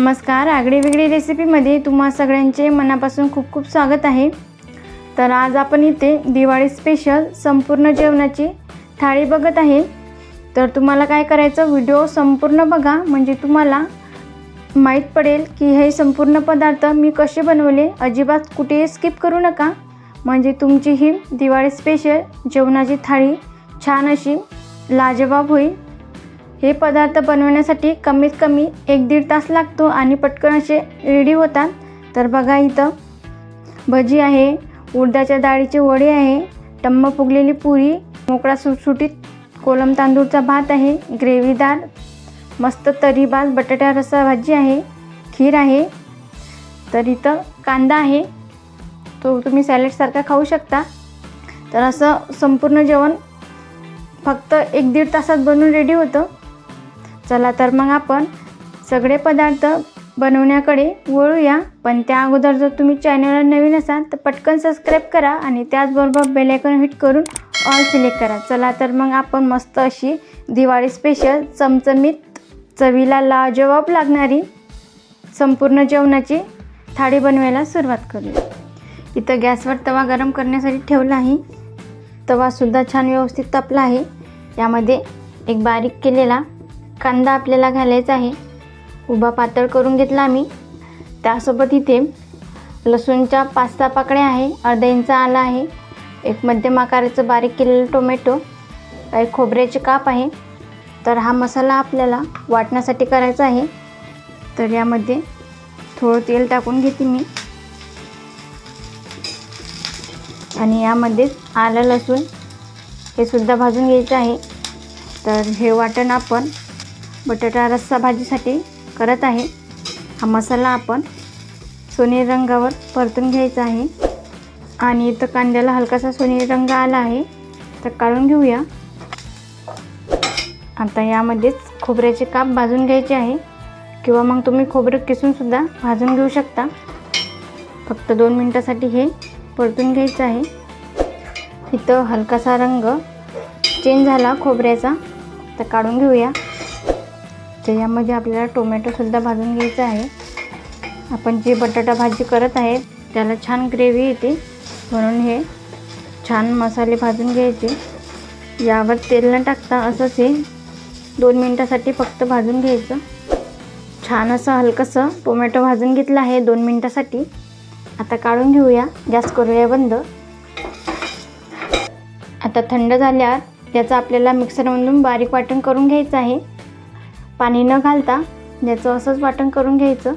नमस्कार. आगळीवेगळी रेसिपीमध्ये तुम्हा सगळ्यांचे मनापासून खूप खूप स्वागत आहे. तर आज आपण इथे दिवाळी स्पेशल संपूर्ण जेवणाची थाळी बघत आहे. तर तुम्हाला काय करायचं व्हिडिओ संपूर्ण बघा. म्हणजे तुम्हाला माहीत पडेल की हे संपूर्ण पदार्थ मी कसे बनवले अजिबात कुठेही स्किप करू नका. म्हणजे तुमची ही दिवाळी स्पेशल जेवणाची थाळी छान अशी लाजवाब होईल. हे पदार्थ बनवण्यासाठी कमीत कमी एक दीड तास लागतो आणि पटकन असे रेडी होतात. तर बघा इथं. भजी आहे उडदाच्या डाळीचे वडे आहे टम्म फुगलेली पुरी मोकळा सुटसुटीत कोलम तांदूळचा भात आहे ग्रेव्हीदार मस्त तरीबाज बटाट्या रस्सा भाजी आहे खीर आहे. तर इथं कांदा आहे. तो तुम्ही सॅलडसारखा खाऊ शकता. तर असं संपूर्ण जेवण फक्त एक दीड तासात बनवून रेडी होतं. चला तर मग आपण सगळे पदार्थ बनवण्याकडे वळूया. पण त्या अगोदर जर तुम्ही चॅनलला नवीन असाल तर पटकन सबस्क्राईब करा आणि त्याचबरोबर बेलायकन हिट करून ऑल सिलेक्ट करा. चला तर मग आपण मस्त अशी दिवाळी स्पेशल चमचमीत चवीला लाजवाब लागणारी संपूर्ण जेवणाची थाळी बनवायला सुरुवात करूया. इथं गॅसवर तवा गरम करण्यासाठी ठेवला आहे. तवासुद्धा छान व्यवस्थित तापला आहे. यामध्ये एक बारीक केलेला कांदा आपल्याला घालायचा आहे. उभा पातळ करून घेतला आम्ही. त्यासोबत इथे लसूणच्या पाच सहा पाकळ्या आहे. अर्धा इंच आला आहे. एक मध्यम आकाराचं बारीक केलेलं टोमॅटो. काही खोबऱ्याचे काप आहे. तर हा मसाला आपल्याला वाटण्यासाठी करायचा आहे. तर यामध्ये थोडं तेल टाकून घेते मी. आणि यामध्येच आलं लसूण हे सुद्धा भाजून घ्यायचं आहे. तर हे वाटण आपण बटाटा रस्सा भाजीसाठी करत आहे. हा मसाला आपण सोनेरी रंगावर परतून घ्यायचा आहे. आणि इथं कांद्याला हलकासा सोनेरी रंग आला आहे. तर काढून घेऊया. आता यामध्येच खोबऱ्याचे काप भाजून घ्यायचे आहे. किंवा मग तुम्ही खोबरं किसूनसुद्धा भाजून घेऊ शकता. फक्त दोन मिनटासाठी हे परतून घ्यायचं आहे. इथं हलकासा रंग चेंज झाला खोबऱ्याचा. तर काढून घेऊया. तर यामध्ये आपल्याला टोमॅटोसुद्धा भाजून घ्यायचं आहे. आपण जे बटाटा भाजी करत आहे त्याला छान ग्रेव्ही येते. म्हणून हे छान मसाले भाजून घ्यायचे. यावर तेल न टाकता असंच हे दोन मिनटासाठी फक्त भाजून घ्यायचं. छान असं हलकंसं टोमॅटो भाजून घेतलं आहे दोन मिनटासाठी. आता काढून घेऊया. गॅस करूया बंद. आता थंड झाल्यावर याचं आपल्याला मिक्सरमधून बारीक वाटण करून घ्यायचं आहे. पाणी न घालता याचं असंच वाटण करून घ्यायचं.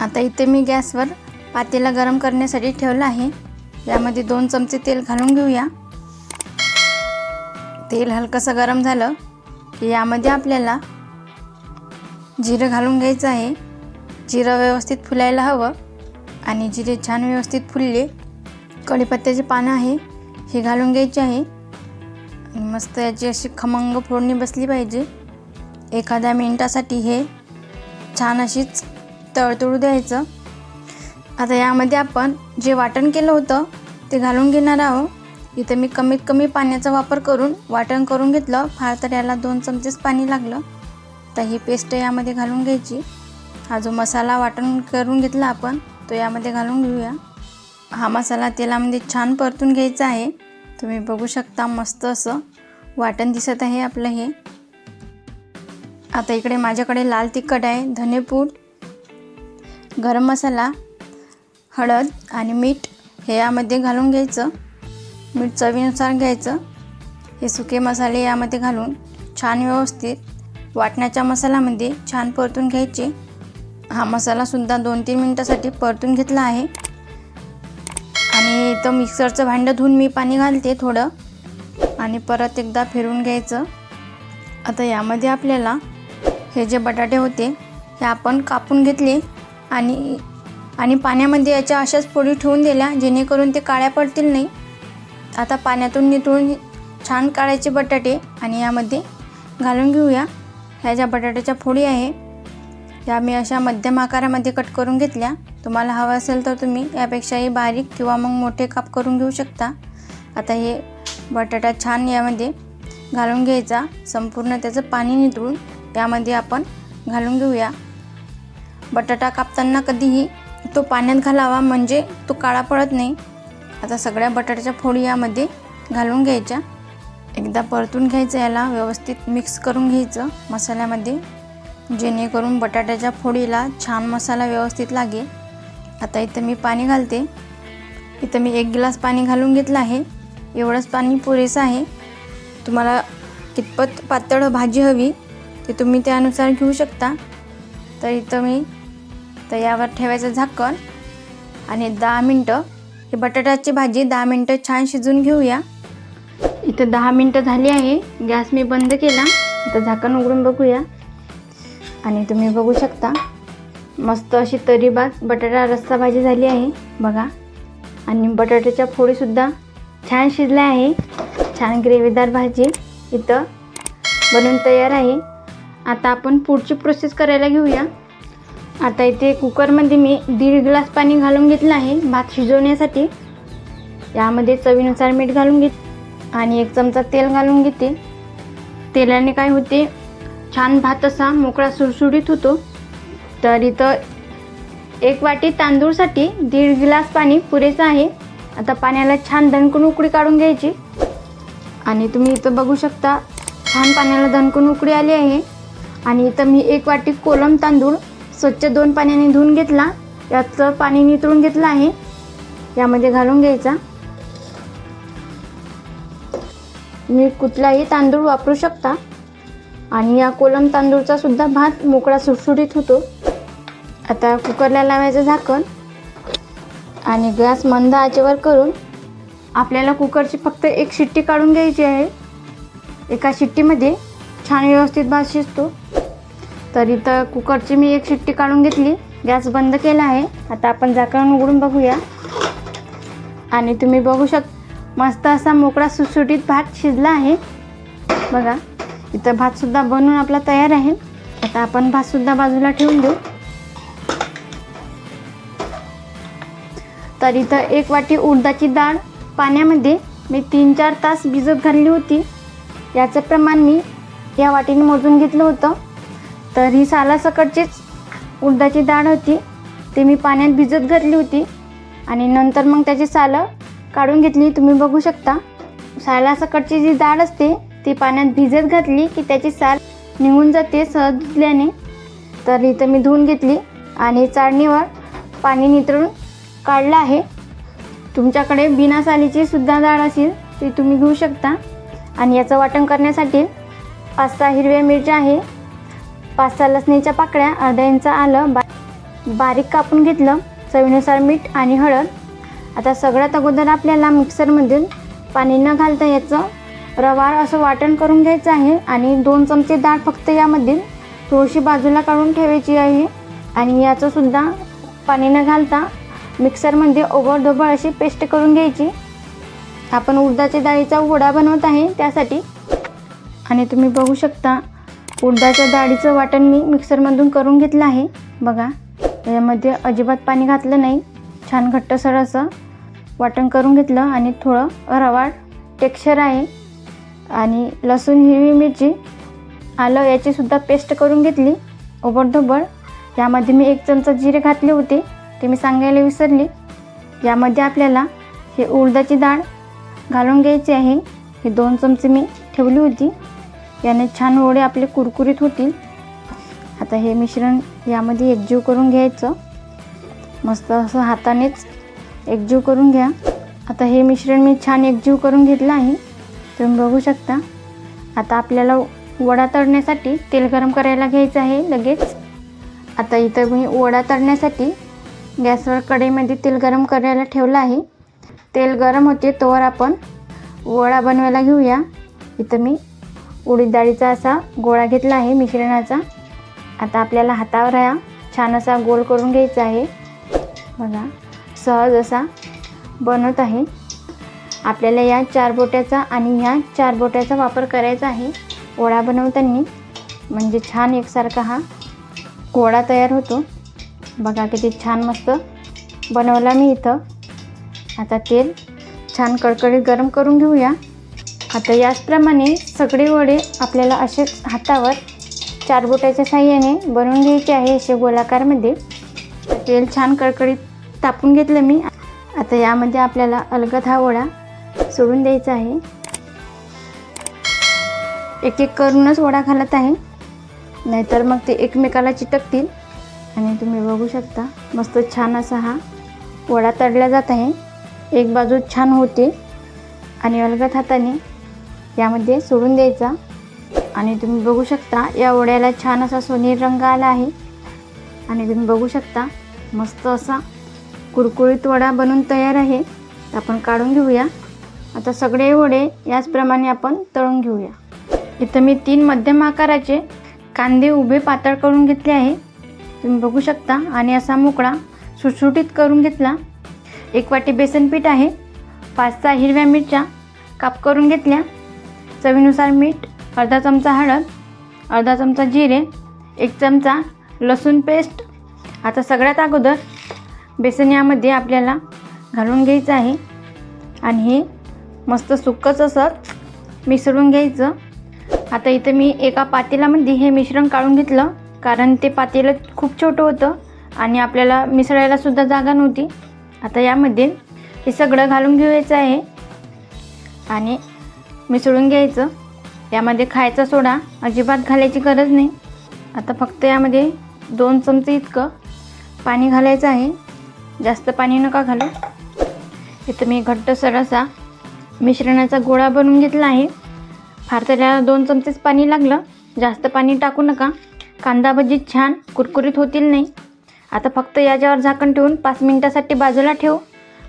आता इथे मी गॅसवर पातेला गरम करण्यासाठी ठेवलं आहे. यामध्ये दोन चमचे तेल घालून घेऊया. तेल हलकंसं गरम झालं की यामध्ये आपल्याला जिरं घालून घ्यायचं आहे. जिरं व्यवस्थित फुलायला हवं आणि जिरे छान व्यवस्थित फुलले. कढीपत्त्याचे पानं आहे हे घालून घ्यायचे आहे. मस्त याची अशी खमंग फोडणी बसली पाहिजे. एखाद्या मिनटासाठी हे छान अशीच तळतळू द्यायचं. आता यामध्ये आपण जे वाटण केलं होतं ते घालून घेणार आहोत. इथं मी कमीत कमी पाण्याचा वापर करून वाटण करून घेतलं. फार तर याला दोन चमचेच पाणी लागलं. तर ही पेस्ट यामध्ये घालून घ्यायची. हा जो मसाला वाटण करून घेतला आपण तो यामध्ये घालून घेऊया. हा मसाला तेलामध्ये छान परतून घ्यायचा आहे. तुम्ही बघू शकता मस्त असं वाटण दिसत आहे आपलं हे. आता इकडे माझ्याकडे लाल तिखट आहे धनेपूड गरम मसाला हळद आणि मीठ. हे यामध्ये घालून घ्यायचं. मीठ चवीनुसार घ्यायचं. हे सुके मसाले यामध्ये घालून छान व्यवस्थित वाटण्याच्या मसाल्यामध्ये छान परतून घ्यायचे. हा मसालासुद्धा दोन तीन मिनटासाठी परतून घेतला आहे. आणि इथं मिक्सरचं भांडं धुवून मी पाणी घालते थोडं. आणि परत एकदा फिरवून घ्यायचं. आता यामध्ये आपल्याला हे जे बटाटे होते हे आपण कापून घेतले आणि आणि पाण्यामध्ये याच्या अशाच पोळी ठेवून दिल्या जेणेकरून ते काळ्या पडतील नाही. आता पाण्यातून नितळून छान काढायचे बटाटे आणि यामध्ये घालून घेऊया. ह्या ज्या बटाट्याच्या फोडी आहे या मी अशा मध्यम आकारामध्ये कट करून घेतल्या. तुम्हाला हवं असेल तर तुम्ही यापेक्षाही बारीक किंवा मग मोठे काप करून घेऊ शकता. आता हे बटाटा छान यामध्ये घालून घ्यायचा. संपूर्ण त्याचं पाणी नितळून त्यामध्ये आपण घालून घेऊया. बटाटा कापताना कधीही तो पाण्यात घालावा म्हणजे तो काळा पडत नाही. आता सगळ्या बटाट्याच्या फोडी यामध्ये घालून घ्यायच्या. एकदा परतून घ्यायचं याला व्यवस्थित मिक्स करून घ्यायचं मसाल्यामध्ये. जेणेकरून बटाट्याच्या फोडीला छान मसाला व्यवस्थित लागेल आता इथं मी पाणी घालते. इथं मी एक गिलास पाणी घालून घेतलं आहे. एवढंच पाणी पुरेसं आहे. तुम्हाला कितपत पातळ भाजी हवी ते तुम्ही त्यानुसार घेऊ शकता. तर इथं मी तर यावर ठेवायचं झाकण. आणि दहा मिनटं ही बटाट्याची भाजी दहा मिनटं छान शिजून घेऊया. इथं दहा मिनटं झाली आहे. गॅस मी बंद केला. इथं झाकण उघडून बघूया. आणि तुम्ही बघू शकता मस्त अशी तरीबात बटाटा रस्सा भाजी झाली आहे. बघा. आणि बटाट्याच्या फोडीसुद्धा छान शिजल्या आहे. छान ग्रेव्हीदार भाजी इथं बनून तयार आहे. आता आपण पुढची प्रोसेस करायला घेऊया. आता इथे कुकरमध्ये मी दीड ग्लास पाणी घालून घेतलं आहे. भात शिजवण्यासाठी. यामध्ये चवीनुसार मीठ घालून घेत आणि एक चमचा तेल घालून घेते. तेलाने काय होते? छान भात असा मोकळा सुरसुरीत होतो. तर इथं एक वाटी तांदूळसाठी दीड ग्लास पाणी पुरेसं आहे. आता पाण्याला छान दणकून उकळी काढून घ्यायची. आणि तुम्ही इथं बघू शकता छान पाण्याला दणकून उकळी आली आहे. आणि इथं मी एक वाटी कोलम तांदूळ स्वच्छ दोन पाण्याने धुवून घेतला. याचं पाणी नितळून घेतलं आहे. यामध्ये घालून घ्यायचा. मी कुठलाही तांदूळ वापरू शकता. आणि या कोलम तांदूळचा सुद्धा भात मोकळा सुटसुटीत होतो. आता कुकरला लावायचं झाकण. आणि गॅस मंद आचेवर करून आपल्याला कुकरची फक्त एक शिट्टी काढून घ्यायची आहे. एका शिट्टीमध्ये छान व्यवस्थित भात शिजतो. तर इथं कुकरची मी एक शिट्टी काढून घेतली. गॅस बंद केला आहे. आता आपण झाकण उघडून बघूया. आणि तुम्ही बघू शक मस्त असा मोकळा सुटसुटीत भात शिजला आहे. बघा इथं भातसुद्धा बनवून आपला तयार आहे. आता आपण भातसुद्धा बाजूला ठेवून देऊ. तर इथं एक वाटी उडदाची डाळ. पाण्यामध्ये मी तीन चार तास भिजत घातली होती. याचं प्रमाण मी या वाटीने मोजून घेतलं होतं. तर ही सालासकटचीच उडदाची डाळ होती. ते मी पाण्यात भिजत घातली होती. आणि नंतर मग त्याची सालं काढून घेतली. तुम्ही बघू शकता. सालासकटची जी डाळ असते ती पाण्यात भिजत घातली की त्याची साल निघून जाते सहज धुतल्याने. तर इथं मी धुवून घेतली आणि चाळणीवर पाणी नितळून काढलं आहे. तुमच्याकडे बिना सालीची सुद्धा डाळ असेल ती तुम्ही घेऊ शकता. आणि याचं वाटण करण्यासाठी पाच सहा हिरव्या मिरच्या आहे. पाच सहा लसणीच्या पाकळ्या अर्धा इंच आलं बा बारीक कापून घेतलं चवीनुसार मीठ आणि हळद. आता सगळ्यात अगोदर आपल्याला मिक्सरमधून पाणी न घालता याचं रवाळ असं वाटण करून घ्यायचं आहे आणि दोन चमचे डाळ फक्त यामध्ये थोडीशी बाजूला काढून ठेवायची आहे. आणि याचंसुद्धा पाणी न घालता मिक्सरमध्ये ओबडधोबड अशी पेस्ट करून घ्यायची. आपण उडदाच्या डाळीचा वडा बनवत आहे त्यासाठी आणि तुम्ही बघू शकता उडदाच्या डाळीचं वाटण मी मिक्सरमधून करून घेतलं आहे. बघा यामध्ये अजिबात पाणी घातलं नाही. छान घट्टसर असं वाटण करून घेतलं आणि थोडं रवाळ टेक्स्चर आहे. आणि लसूण हिरवी मिरची आलं याचीसुद्धा पेस्ट करून घेतली. ओबडधोबड. यामध्ये मी एक चमचा जिरे घातले होते ते मी सांगायला विसरली. यामध्ये आपल्याला हे उडदाची डाळ घालून घ्यायची आहे. हे दोन चमचे मी ठेवली होती. याने छान वडे आपले कुरकुरीत होतील. आता हे मिश्रण यामध्ये एकजीव करून घ्यायचं. मस्त असं हातानेच एकजीव करून घ्या. आता हे मिश्रण मी छान एकजीव करून घेतलं आहे. तुम्ही बघू शकता. आता आपल्याला वडा तळण्यासाठी तेल गरम करायला घ्यायचं आहे लगेच. आता इथं मी वडा तळण्यासाठी गॅसवर कढईमध्ये तेल गरम करायला ठेवलं आहे. तेल गरम होते तोवर आपण वडा बनवायला घेऊया. इथं मी उडीद डाळीचा असा गोळा घेतला आहे मिश्रणाचा. आता आपल्याला हातावर हा छान असा गोल करून घ्यायचा आहे. बघा सहज असा बनवत आहे. आपल्याला या चार बोट्याचा आणि ह्या चार बोट्याचा वापर करायचा आहे. ओळा बनवताना म्हणजे छान एकसारखा हा गोळा तयार होतो. बघा किती छान मस्त बनवला मी इथं. आता तेल छान कडकडीत गरम करून घेऊया. आता याचप्रमाणे सगळे वडे आपल्याला असेच हातावर चार बोटाच्या साह्याने बनवून घ्यायचे आहे असे गोलाकारमध्ये. तेल छान कडकडीत तापून घेतलं मी. आता यामध्ये आपल्याला अलगद हा वडा सोडून द्यायचा आहे. एक एक करूनच वडा घालत आहे. नाहीतर मग ते एकमेकाला चिटकतील. आणि तुम्ही बघू शकता मस्त छान असा हा वडा तळला जात आहे. एक बाजू छान होते. आणि अलगद हाताने यामध्ये सोडून द्यायचा. आणि तुम्ही बघू शकता या वड्याला छान असा सोनेरी रंग आला आहे. आणि तुम्ही बघू शकता मस्त असा कुरकुरीत वडा बनून तयार आहे. तर आपण काढून घेऊया. आता सगळे वडे याचप्रमाणे आपण तळून घेऊया. इथं मी तीन मध्यम आकाराचे कांदे उभे पातळ करून घेतले आहे. तुम्ही बघू शकता आणि असा मोकळा सुटसुटीत करून घेतला. एक वाटी बेसन पीठ आहे. पाच सहा हिरव्या मिरच्या काप करून घेतल्या. चवीनुसार मीठ अर्धा चमचा हळद अर्धा चमचा जिरे एक चमचा लसूण पेस्ट. आता सगळ्यात अगोदर बेसन यामध्ये आपल्याला घालून घ्यायचं आहे. आणि हे मस्त सुकंच असं मिसळून घ्यायचं. आता इथं मी एका पातेल्यामध्ये हे मिश्रण काढून घेतलं कारण ते पातेलं खूप छोटं होतं आणि आपल्याला मिसळायला सुद्धा जागा नव्हती. आता यामध्ये हे सगळं घालून घ्यायचं आहे. आणि मिसळून घ्यायचं. यामध्ये खायचा सोडा अजिबात घालायची गरज नाही. आता फक्त यामध्ये दोन चमचे इतकं पाणी घालायचं आहे. जास्त पाणी नका घालू. इथं मी घट्टसर असा मिश्रणाचा गोळा बनवून घेतला आहे. फार त्याला दोन चमचेच पाणी लागलं. जास्त पाणी टाकू नका. कांदा भजी छान कुरकुरीत होतील नाही. आता फक्त याच्यावर झाकण ठेवून पाच मिनटासाठी बाजूला ठेवू.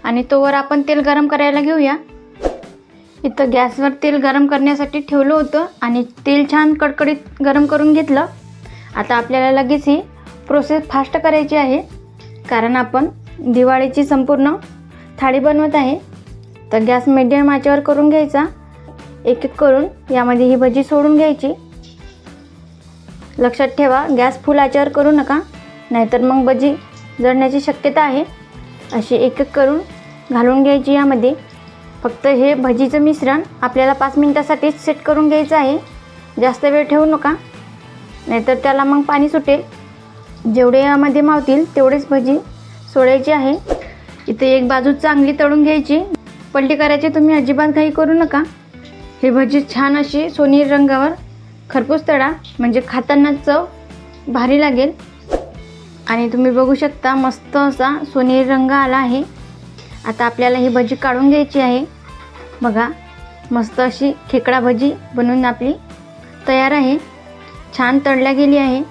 आणि तोवर आपण तेल गरम करायला घेऊया. इथं गॅसवर तेल गरम करण्यासाठी ठेवलं होतं आणि तेल छान कडकडीत गरम करून घेतलं. आता आपल्याला लगेच ही प्रोसेस फास्ट करायची आहे. कारण आपण दिवाळीची संपूर्ण थाळी बनवत आहे. तर गॅस मिडियम आचेवर करून घ्यायचा. एक एक करून यामध्ये ही भजी सोडून घ्यायची. लक्षात ठेवा गॅस फुल आचेवर करू नका. नाहीतर मग भजी जळण्याची शक्यता आहे. अशी एक एक करून घालून घ्यायची यामध्ये. फक्त हे भजीचं मिश्रण आपल्याला पाच मिनटासाठीच सेट करून घ्यायचं आहे. जास्त वेळ ठेवू नका. नाहीतर त्याला मग पाणी सुटेल. जेवढे यामध्ये मावतील तेवढेच भजी सोडायची आहे. इथे एक बाजू चांगली तळून घ्यायची. पलटी करायची तुम्ही अजिबात घाई करू नका. हे भजी छान अशी सोनेरी रंगावर खरपूस तळा म्हणजे खाताना चव भारी लागेल. आणि तुम्ही बघू शकता मस्त असा सोनेरी रंग आला आहे. आता आपल्याला ही भजी काढून घ्यायची आहे. बघा मस्त अशी खेकडा भजी बनवून आपली तयार आहे. छान तळल्या गेली आहे.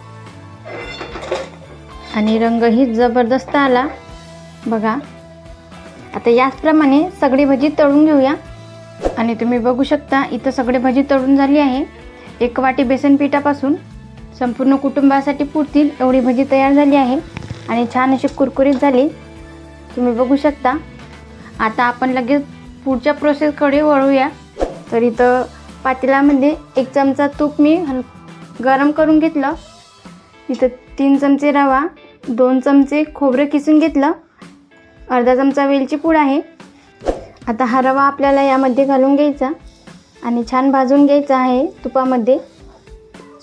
आणि रंगही जबरदस्त आला. बघा आता याचप्रमाणे सगळी भजी तळून घेऊया. आणि तुम्ही बघू शकता इथं सगळे भजी तळून झाली आहे. एक वाटी बेसन पिठापासून संपूर्ण कुटुंबासाठी पुरतील एवढी भजी तयार झाली आहे. आणि छान अशी कुरकुरीत झाली. तुम्ही बघू शकता आता आपण लगेच पुढच्या प्रोसेसकडे वळूया. तर इथं पातेल्यामध्ये एक चमचा तूप मी हल गरम करून घेतलं. इथं तीन चमचे रवा दोन चमचे खोबरं किसून घेतलं. अर्धा चमचा वेलची पूड आहे. आता हा रवा आपल्याला यामध्ये घालून घ्यायचा आणि छान भाजून घ्यायचा आहे तुपामध्ये.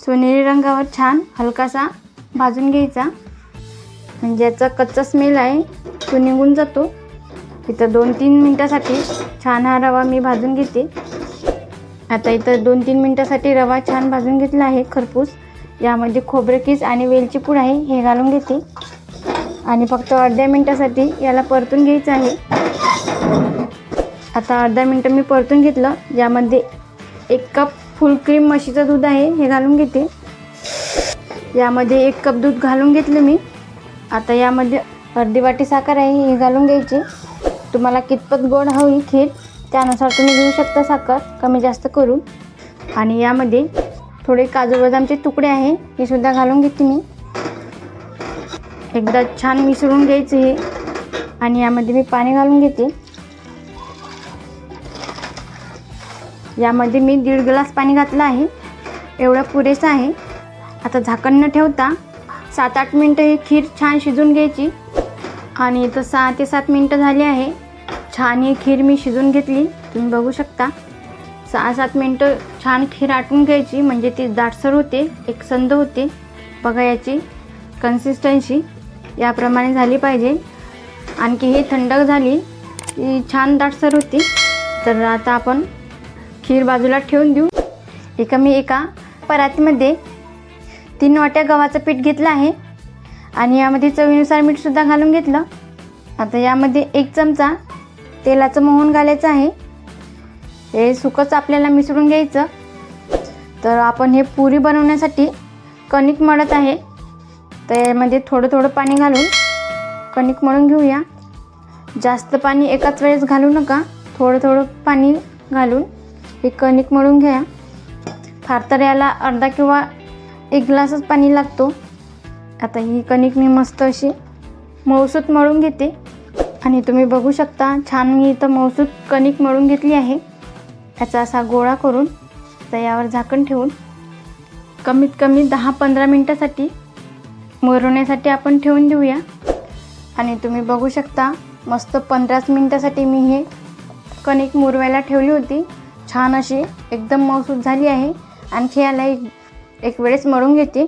सोनेरी रंगावर छान हलकासा भाजून घ्यायचा. म्हणजे याचा कच्चा स्मेल आहे. तो निघून जातो. इथं दोन तीन मिनटासाठी छान हा रवा मी भाजून घेते. आता इथं दोन तीन मिनटासाठी रवा छान भाजून घेतला आहे खरपूस. यामध्ये खोबरे किस आणि वेलची पूड आहे हे घालून घेते. आणि फक्त अर्ध्या मिनटासाठी याला परतून घ्यायचं आहे. आता अर्धा मिनटं मी परतून घेतलं. यामध्ये एक कप फुल क्रीम म्हशीचं दूध आहे हे घालून घेते. यामध्ये एक कप दूध घालून घेतलं मी. आता यामध्ये अर्धी वाटी साखर आहे हे घालून घ्यायची. तुम्हाला कितपत गोड हवी खीर त्यानुसार तुम्ही घेऊ शकता साखर कमी जास्त करून. आणि यामध्ये थोडे काजू बदामचे तुकडे आहे हे सुद्धा घालून घेते मी एकदा छान मिसळून घ्यायचं हे. आणि यामध्ये मी पाणी घालून घेते. यामध्ये मी दीड ग्लास पाणी घातलं आहे. एवढं पुरेसं आहे. आता झाकण न ठेवता सात आठ मिनटं ही खीर छान शिजून घ्यायची. आणि इथं सहा ते सात मिनटं झाली आहे. छान ही खीर मी शिजून घेतली. तुम्ही बघू शकता. सहा सात मिनटं छान खीर आटून घ्यायची. म्हणजे ती दाटसर होते एक संद होते. बघा याची कन्सिस्टन्सी याप्रमाणे झाली पाहिजे. आणखी ही थंड झाली की छान दाटसर होती. तर आता आपण खीर बाजूला ठेवून देऊ. एका मी एका परातीमध्ये तीन वाट्या गव्हाचं पीठ घेतलं आहे. आणि यामध्ये चवीनुसार मीठसुद्धा घालून घेतलं. आता यामध्ये एक चमचा तेलाचं मोहन घालायचं आहे. हे सुकंच आपल्याला मिसळून घ्यायचं. तर आपण हे पुरी बनवण्यासाठी कणिक मळत आहे. त्यामध्ये थोडं थोडं पाणी घालून कणिक मळून घेऊया. जास्त पाणी एकाच वेळेस घालू नका. थोडं थोडं पाणी घालून हे कणिक मळून घ्या. फार तर याला अर्धा किंवा एक ग्लासच पाणी लागतो. आता ही कणिक मी मस्त अशी मऊसूत मळून घेते. आणि तुम्ही बघू शकता छान मी इथं मौसूद कणिक मळून घेतली आहे. याचा असा गोळा करून तर यावर झाकण ठेवून कमीत कमी दहा पंधरा मिनटासाठी मुरवण्यासाठी आपण ठेवून देऊया. आणि तुम्ही बघू शकता मस्त पंधराच मिनटासाठी मी हे कणिक मुरवायला ठेवली होती. छान अशी एकदम मौसूद झाली आहे. आणखी याला एक एक वेळेस मळून घेते.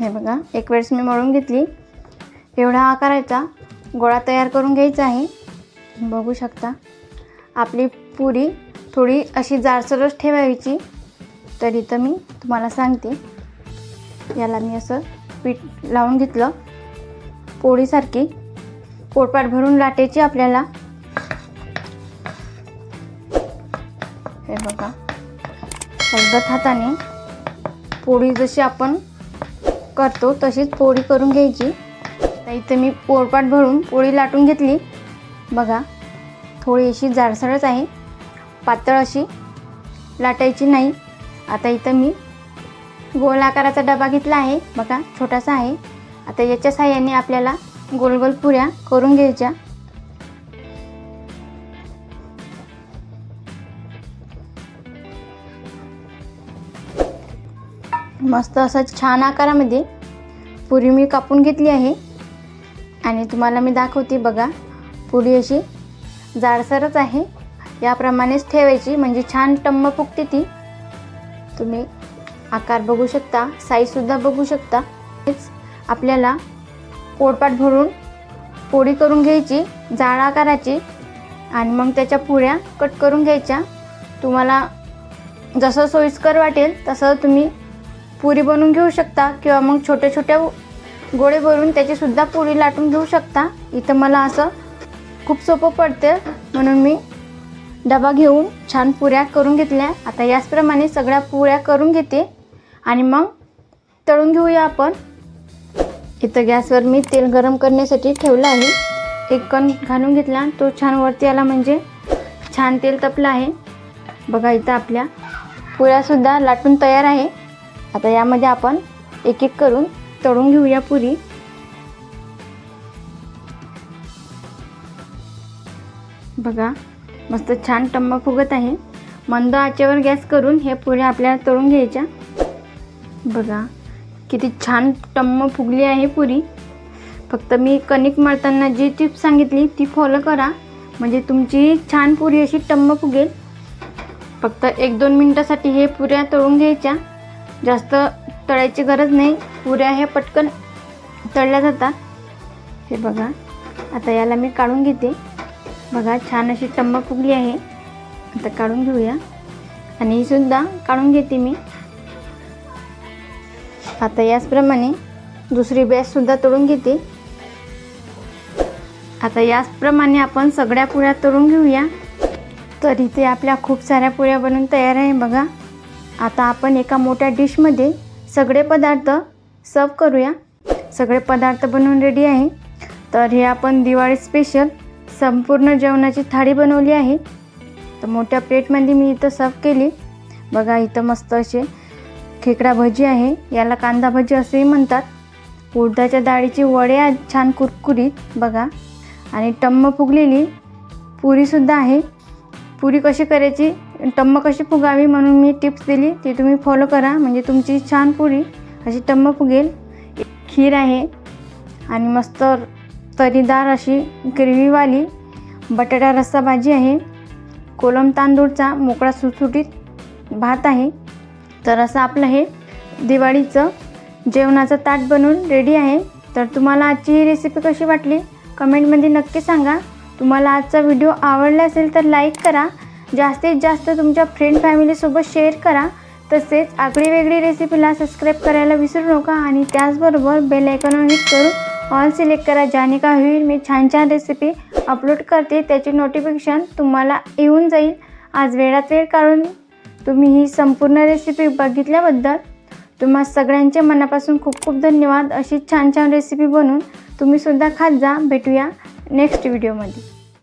हे बघा एक वेळेस मी मळून घेतली. एवढा आकाराचा गोळा तयार करून घ्यायचा आहे. बघू शकता. आपली पुरी थोडी अशी जाडसरच ठेवायची. तर इथं मी तुम्हाला सांगते. याला मी असं पीठ लावून घेतलं. पोळीसारखी पोटपाट भरून लाटायची आपल्याला. हे बघा. पद्धत हाताने पोळी जशी आपण करतो तशीच पोळी करून घ्यायची. इथे मी पोळपाट भरून पोळी लाटून घेतली. बघा थोडी अशी जाडसरच आहे. पातळ अशी लाटायची नाही. आता इथं मी गोल आकाराचा डबा घेतला आहे. बघा छोटासा आहे. आता याच्या साह्याने आपल्याला गोल गोल पुऱ्या करून घ्यायच्या. मस्त असं छान आकारामध्ये पुरी मी कापून घेतली आहे. आणि तुम्हाला मी दाखवते बघा पुरी अशी जाडसरच आहे. याप्रमाणेच ठेवायची म्हणजे छान टम्म फुगते ती. तुम्ही आकार बघू शकता साईजसुद्धा बघू शकता. हेच आपल्याला पोळपाट भरून पोळी करून घ्यायची जाड आकाराची आणि मग त्याच्या पुऱ्या कट करून घ्यायच्या. तुम्हाला जसं सोयीस्कर वाटेल तसं तुम्ही पुरी बनवून घेऊ शकता किंवा मग छोट्या छोट्या गोळे भरून त्याचीसुद्धा पोळी लाटून घेऊ शकता. इथं मला असं खूप सोपं पडतं म्हणून मी डबा घेऊन छान पुऱ्या करून घेतल्या. आता याचप्रमाणे सगळ्या पुऱ्या करून घेते. आणि मग तळून घेऊया आपण. इथं गॅसवर मी तेल गरम करण्यासाठी ठेवलं आहे. एक कण घालून घेतला. तो छान वरती आला म्हणजे छान तेल तपलं आहे. बघा इथं आपल्या पुऱ्यासुद्धा लाटून तयार आहे. आता यामध्ये आपण एक एक करून तळून घेऊया पुरी. बघा मस्त छान टम्म फुगत आहे. मंद आचेवर गॅस करून हे पुऱ्या आपल्याला तळून घ्यायच्या. बघा किती छान टम्म फुगली आहे पुरी. फक्त मी कणिक मळताना जी टिप्स सांगितली ती फॉलो करा. म्हणजे तुमची छान पुरी अशी टम्म फुगेल. फक्त एक दोन मिनटासाठी हे पुऱ्या तळून घ्यायच्या. जास्त तळायची गरज नाही. पुऱ्या ह्या पटकन तळल्या जातात हे बघा आता याला मी काढून घेते. बघा छान अशी टम्म फुगली आहे. आता काढून घेऊया. आणि ही सुद्धा काढून घेते मी. आता याचप्रमाणे दुसरी बॅचसुद्धा तळून घेते. आता याचप्रमाणे आपण सगळ्या पुऱ्या तळून घेऊया. तर इथे आपल्या खूप साऱ्या पुऱ्या बनवून तयार आहे बघा. आता आपण एका मोठ्या डिशमध्ये सगळे पदार्थ सर्व करूया. सगळे पदार्थ बनवून रेडी आहे. तर हे आपण दिवाळी स्पेशल संपूर्ण जेवणाची थाळी बनवली आहे. तर मोठ्या प्लेटमध्ये मी इथं सर्व केली. बघा इथं मस्त असे खेकडा भजी आहे. याला कांदा भजी असेही म्हणतात. उडदाच्या डाळीची वडे आहेत छान कुरकुरीत बघा. आणि टम्म फुगलेली पुरीसुद्धा आहे. पुरी कशी करायची? टम्म कशी फुगावी म्हणून मी टिप्स दिली ती तुम्ही फॉलो करा. म्हणजे तुमची छान पुरी अशी टम्म फुगेल. खीर आहे आणि मस्त तरीदार अशी ग्रेव्हीवाली. बटाटा रस्सा भाजी आहे. कोलम तांदूळचा मोकळा सुटसुटीत भात आहे. तर असं आपलं हे दिवाळीचं जेवणाचं ताट बनवून रेडी आहे. तर तुम्हाला आजची ही रेसिपी कशी वाटली? कमेंटमध्ये नक्की सांगा. तुम्हाला आजचा व्हिडिओ आवडला असेल तर लाईक करा. जास्तीत जास्त तुमच्या फ्रेंड फॅमिलीसोबत शेअर करा. तसेच आगळी वेगळी रेसिपीला सबस्क्राईब करायला विसरू नका आणि त्याचबरोबर बेल आयकॉन हिट करून ऑल सिलेक्ट करा ज्याने का होईल मी छान छान रेसिपी अपलोड करते. त्याची नोटिफिकेशन तुम्हाला येऊन जाईल. आज वेळात वेळ काढून तुम्ही ही संपूर्ण रेसिपी बघितल्याबद्दल तुम्हा सगळ्यांचे मनापासून खूप खूप धन्यवाद. अशी छान छान रेसिपी बनवून तुम्हीसुद्धा खात जा. भेटूया नेक्स्ट व्हिडिओमध्ये